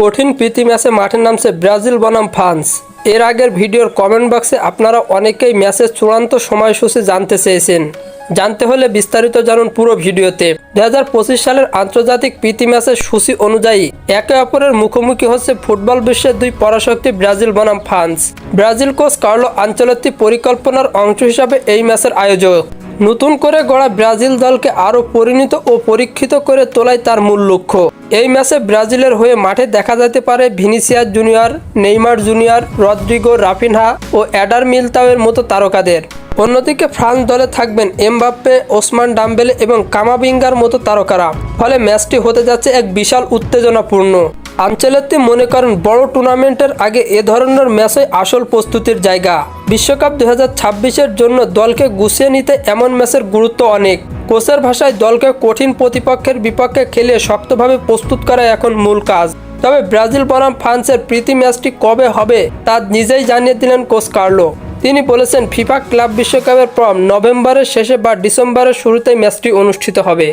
কঠিন প্রীতি ম্যাচে মাঠে নামছে ব্রাজিল বনাম ফ্রান্স। এর আগের ভিডিওর কমেন্ট বক্সে আপনারা অনেকেই ম্যাচের চূড়ান্ত সময়সূচি জানতে চেয়েছেন। জানতে হলে বিস্তারিত জানুন পুরো ভিডিওতে। দু হাজার পঁচিশ সালের আন্তর্জাতিক প্রীতি ম্যাচের সূচি অনুযায়ী একে অপরের মুখোমুখি হচ্ছে ফুটবল বিশ্বের দুই পরাশক্তি ব্রাজিল বনাম ফ্রান্স। ব্রাজিল কোচ কার্লো আঞ্চলিক পরিকল্পনার অংশ হিসাবে এই ম্যাচের আয়োজক। নতুন করে গড়া ব্রাজিল দলকে আরও পরিণত ও পরীক্ষিত করে তোলাই তার মূল লক্ষ্য। এই ম্যাচে ব্রাজিলের হয়ে মাঠে দেখা যেতে পারে Vinicius Junior, Neymar Junior, Rodrigo, Raphinha ও অ্যাডার মিলতাওয়ের মতো তারকাদের। অন্যদিকে ফ্রান্স দলে থাকবেন এমবাপ্পে, ওসমান ডাম্বেলে এবং কামাবিঙ্গার মতো তারকারা। ফলে ম্যাচটি হতে যাচ্ছে এক বিশাল উত্তেজনাপূর্ণ। আঞ্চলিকটি মনে করেন বড় টুর্নামেন্টের আগে এ ধরনের ম্যাচে আসল প্রস্তুতির জায়গা। বিশ্বকাপ দু হাজার জন্য দলকে গুছিয়ে নিতে এমন ম্যাচের গুরুত্ব অনেক। কোচের ভাষায়, দলকে কঠিন প্রতিপক্ষের বিপক্ষে খেলে শক্তভাবে প্রস্তুত করা এখন মূল কাজ। তবে ব্রাজিল বনাম ফ্রান্সের প্রীতি ম্যাচটি কবে হবে, তা নিজেই জানিয়ে দিলেন কোচ কার্লো। তিনি বলেছেন, ফিফা ক্লাব বিশ্বকাপের পর নভেম্বরের শেষে বা ডিসেম্বরের শুরুতেই ম্যাচটি অনুষ্ঠিত হবে।